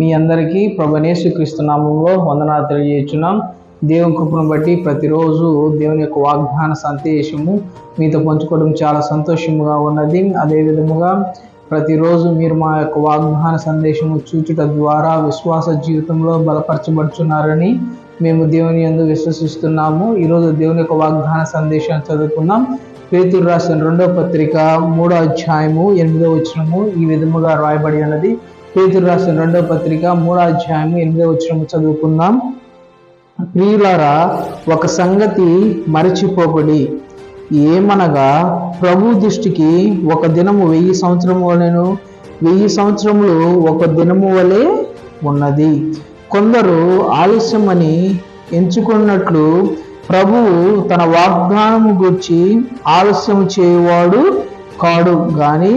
మీ అందరికీ ప్రభనేసు క్రీస్తునామంలో వందనాలు తెలియజేస్తున్నాం. దేవుని కృపను బట్టి ప్రతిరోజు దేవుని యొక్క వాగ్దాన సందేశము మీతో పంచుకోవడం చాలా సంతోషముగా ఉన్నది. అదే విధముగా ప్రతిరోజు మీరు మా యొక్క వాగ్దాన సందేశము చూచుట ద్వారా విశ్వాస జీవితంలో బలపరచబడుచున్నారని మేము దేవుని యందు విశ్వసిస్తున్నాము. ఈరోజు దేవుని యొక్క వాగ్దాన సందేశాన్ని చదువుకున్నాం పేతురు రాసిన రెండో పత్రిక మూడో అధ్యాయము ఎనిమిదో వచనము ఈ విధముగా రాయబడి ఉన్నది. పేతురు రాసిన రెండో పత్రిక మూడో అధ్యాయం ఎనిమిదో వచ్చిన చదువుకుందాం ప్రియులారా ఒక సంగతి మరచిపోబడి ఏమనగా ప్రభు దృష్టికి ఒక దినము వెయ్యి సంవత్సరము వలెను వెయ్యి సంవత్సరములు ఒక దినము వలె ఉన్నది. కొందరు ఆలస్యమని ఎంచుకున్నట్లు ప్రభువు తన వాగ్దానము గురించి ఆలస్యం చేయవాడు కాడు. కానీ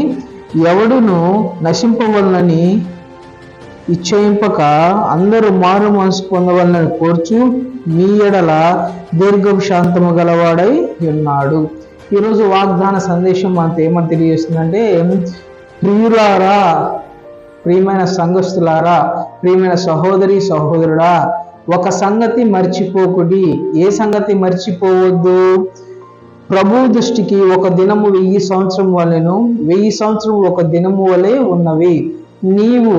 ఎవడును నశింపవలనని ఇచ్చయింపక అందరూ మారు మనసు పొందవలనని కోర్చు మీ ఎడల దీర్ఘం శాంతము గలవాడై ఉన్నాడు. ఈరోజు వాగ్దాన సందేశం మనతో ఏమని తెలియజేస్తుందంటే ప్రియులారా ప్రియమైన సంఘస్థులారా ప్రియమైన సహోదరి సహోదరుడా ఒక సంగతి మర్చిపోకుడి. ఏ సంగతి మర్చిపోవద్దు? ప్రభు దృష్టికి ఒక దినము వెయ్యి సంవత్సరం వలెను వెయ్యి సంవత్సరం ఒక దినము వలె ఉన్నవి. నీవు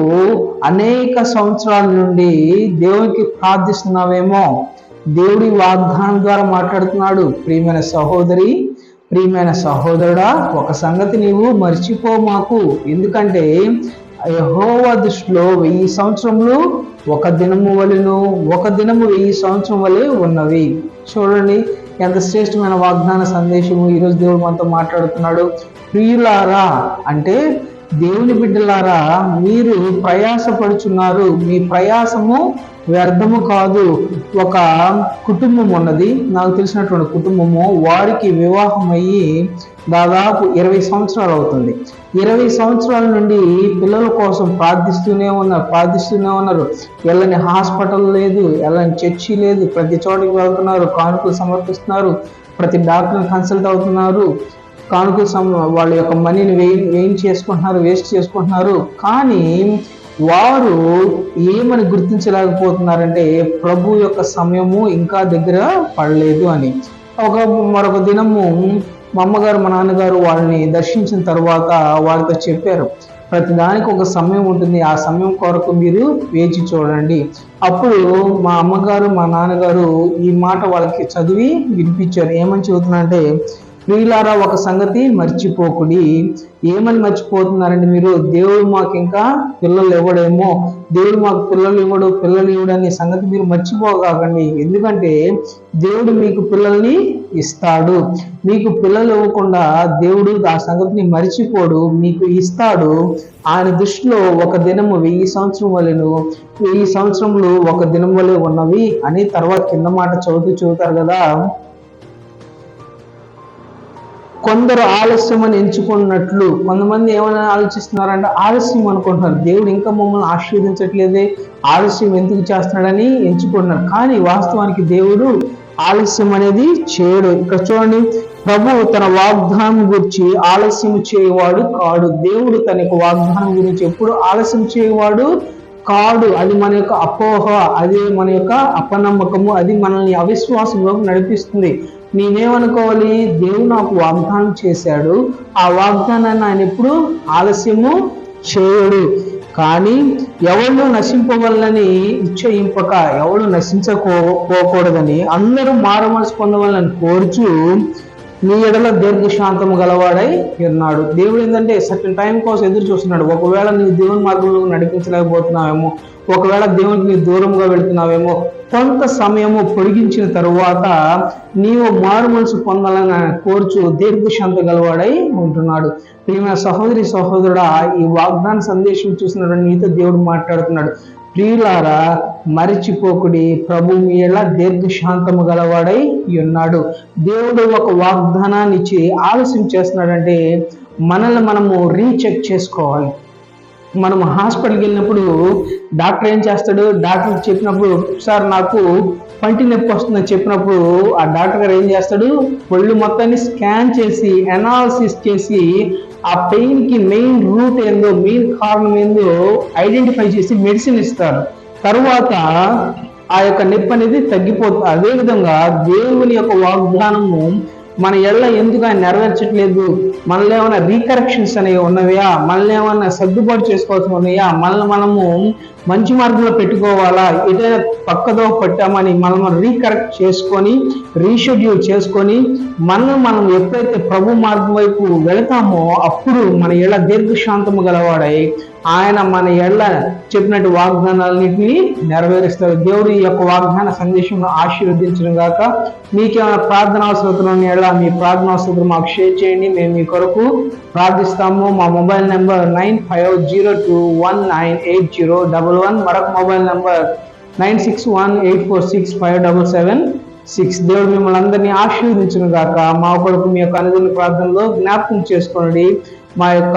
అనేక సంవత్సరాల నుండి దేవునికి ప్రార్థిస్తున్నావేమో. దేవుడి వాగ్దానం ద్వారా మాట్లాడుతున్నాడు. ప్రియమైన సహోదరి ప్రియమైన సహోదరుడా ఒక సంగతి నీవు మర్చిపో మాకు. ఎందుకంటే యహోవ దృష్టిలో వెయ్యి సంవత్సరములు ఒక దినము వలెను ఒక దినము వెయ్యి సంవత్సరం వలె ఉన్నవి. చూడండి ఎంత శ్రేష్టమైన వాగ్దాన సందేశము ఈరోజు దేవుడు మనతో మాట్లాడుతున్నాడు. ప్రియులారా అంటే దేవుని బిడ్డలారా మీరు ప్రయాసపడుచున్నారు. మీ ప్రయాసము వ్యర్థము కాదు. ఒక కుటుంబం ఉన్నది. నాకు తెలిసినటువంటి కుటుంబము వారికి వివాహం అయ్యి దాదాపు ఇరవై సంవత్సరాలు అవుతుంది. ఇరవై సంవత్సరాల నుండి పిల్లల కోసం ప్రార్థిస్తూనే ఉన్నారు ప్రార్థిస్తూనే ఉన్నారు. వెళ్ళని హాస్పిటల్ లేదు వెళ్ళని చర్చి లేదు. ప్రతి చోటికి వెళ్తున్నారు కానుకలు సమర్పిస్తున్నారు. ప్రతి డాక్టర్ కన్సల్ట్ అవుతున్నారు. కానుక వాళ్ళ యొక్క మనీని వేయి వేయించి చేసుకుంటున్నారు వేస్ట్ చేసుకుంటున్నారు. కానీ వారు ఏమని గుర్తించలేకపోతున్నారంటే ప్రభు యొక్క సమయము ఇంకా దగ్గర పడలేదు అని. ఒక మరొక దినము మా అమ్మగారు మా నాన్నగారు వాళ్ళని దర్శించిన తర్వాత వారితో చెప్పారు ప్రతిదానికి ఒక సమయం ఉంటుంది. ఆ సమయం కొరకు మీరు వేచి చూడండి. అప్పుడు మా అమ్మగారు మా నాన్నగారు ఈ మాట వాళ్ళకి చదివి వినిపించారు. ఏమని చెబుతున్నారంటే ప్రియులారా ఒక సంగతి మర్చిపోకుడి. ఏమని మర్చిపోతున్నారండి మీరు? దేవుడు మాకు ఇంకా పిల్లలు ఇవ్వడేమో. దేవుడు మాకు పిల్లలు ఇవ్వడు పిల్లలు ఇవ్వడని సంగతి మీరు మర్చిపోకాకండి ఎందుకంటే దేవుడు మీకు పిల్లల్ని ఇస్తాడు. మీకు పిల్లలు ఇవ్వకుండా దేవుడు ఆ సంగతిని మర్చిపోడు మీకు ఇస్తాడు. ఆయన దృష్టిలో ఒక దినము వెయ్యి సంవత్సరం వలెను వెయ్యి సంవత్సరములు ఒక దినం వలె ఉన్నవి అని తర్వాత కింద మాట చదువుతూ చదువుతారు కదా. కొందరు ఆలస్యం అని ఎంచుకున్నట్లు. కొంతమంది ఏమైనా ఆలోచిస్తున్నారంటే ఆలస్యం అనుకుంటున్నారు. దేవుడు ఇంకా మమ్మల్ని ఆశీర్వదించట్లేదే. ఆలస్యం ఎందుకు చేస్తున్నాడని ఎంచుకుంటున్నారు. కానీ వాస్తవానికి దేవుడు ఆలస్యం అనేది చేయడు. ఇక్కడ చూడండి ప్రభు తన వాగ్దానం గురించి ఆలస్యం చేయవాడు కాడు. దేవుడు తన యొక్క వాగ్దానం గురించి ఎప్పుడు ఆలస్యం చేయవాడు కాడు. అది మన యొక్క అపోహ అది మన యొక్క అపనమ్మకము అది మనల్ని అవిశ్వాసంలోకి నడిపిస్తుంది. నేనేమనుకోవాలి? దేవుడు నాకు వాగ్దానం చేశాడు. ఆ వాగ్దానాన్ని ఆయన ఎప్పుడు ఆలస్యము చేయడు. కానీ ఎవరు నశింపవల్లని ఇచ్చయింపక ఎవరు నశించకపోకూడదని అందరూ మారమనసు పొందవాలని కోరుచు నీ ఎడల దీర్ఘశాంతం గలవాడై ఉన్నాడు. దేవుడు ఏంటంటే సర్టన్ టైం కోసం ఎదురు చూస్తున్నాడు. ఒకవేళ నీ దేవుని మార్గంలో నడిపించలేకపోతున్నావేమో ఒకవేళ దేవునికి నీ దూరంగా వెళుతున్నావేమో కొంత సమయము పొడిగించిన తరువాత నీవు మారు మనసు పొందాలని కోరుచు కోర్చు దీర్ఘశాంత గలవాడై ఉంటున్నాడు. ప్రియమైన సహోదరి సహోదరుడా ఈ వాగ్దాన సందేశం చూసినటువంటి నీతో దేవుడు మాట్లాడుతున్నాడు. ప్రియులారా మరిచిపోకుడి. ప్రభు మీళ్ళ దీర్ఘశాంతము గలవాడై ఉన్నాడు. దేవుడు ఒక వాగ్దానాన్ని ఇచ్చి ఆలస్యం చేస్తున్నాడంటే మనల్ని మనము రీచెక్ చేసుకోవాలి. మనం హాస్పిటల్కి వెళ్ళినప్పుడు డాక్టర్ ఏం చేస్తాడు? డాక్టర్ చెప్పినప్పుడు సార్ నాకు పంటి నొప్పి వస్తుందని చెప్పినప్పుడు ఆ డాక్టర్ గారు ఏం చేస్తాడు? ఒళ్ళు మొత్తాన్ని స్కాన్ చేసి అనాలసిస్ చేసి ఆ పెయిన్కి మెయిన్ రూట్ ఏందో మెయిన్ కారణం ఏందో ఐడెంటిఫై చేసి మెడిసిన్ ఇస్తారు. తరువాత ఆ యొక్క నొప్పి అనేది తగ్గిపోతుంది అదే విధంగా దేవుని యొక్క వాగ్దానము మన ఎళ్ళ ఎందుకు ఆయన నెరవేర్చట్లేదు? మనలో ఏమైనా రీకరెక్షన్స్ అనేవి ఉన్నవయా మనల్ని ఏమైనా సర్దుబాటు చేసుకోవాల్సి ఉన్నాయా? మనల్ని మనము మంచి మార్గంలో పెట్టుకోవాలా? ఏదైనా పక్కదో పట్టామని మనం రీకరెక్ట్ చేసుకొని రీషెడ్యూల్ చేసుకొని మనం మనం ఎప్పుడైతే ప్రభు మార్గం వైపు వెళతామో అప్పుడు మన ఎళ్ళ దీర్ఘశాంతము గలవాడై ఆయన మన ఎళ్ళ చెప్పినట్టు వాగ్దానాలన్నింటినీ నెరవేరుస్తారు దేవుడు ఈ యొక్క వాగ్దాన సందేశం ఆశీర్వదించడం గాక మీకేమైనా ప్రార్థన అవసరతలు ఎలా ఎళ్ళ మీ ప్రార్థన అవసరం మాకు షేర్ చేయండి. మేము మీ కొరకు ప్రార్థిస్తాము. మా mobile number nine five zero two one nine eight zero double one మరొక mobile number nine six one eight four six five double seven six దేవుడు మిమ్మల్ని అందరినీ ఆశీర్వదించును గాక. మా కొరకు మీ యొక్క అనుదిన ప్రార్థనలో జ్ఞాపకం చేసుకోండి. మా యొక్క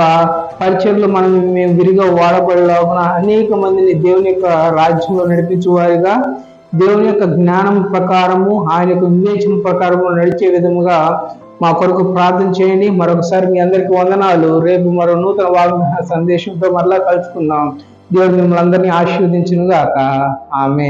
పరిచయలు మనం మేము విరిగా వాడబడలాగున అనేక మందిని దేవుని యొక్క రాజ్యంలో నడిపించే వారిగా దేవుని యొక్క జ్ఞానం ప్రకారము ఆయన యొక్క వివేచన ప్రకారము నడిచే విధముగా మా కొరకు ప్రార్థన చేయండి. మరొకసారి మీ అందరికీ వందనాలు. రేపు మరో నూతన వాగ్దాన సందేశంతో మరలా కలుసుకుందాం. దేవుడు మిమ్మల్ని అందరినీ ఆశీర్వదించును గాక ఆమె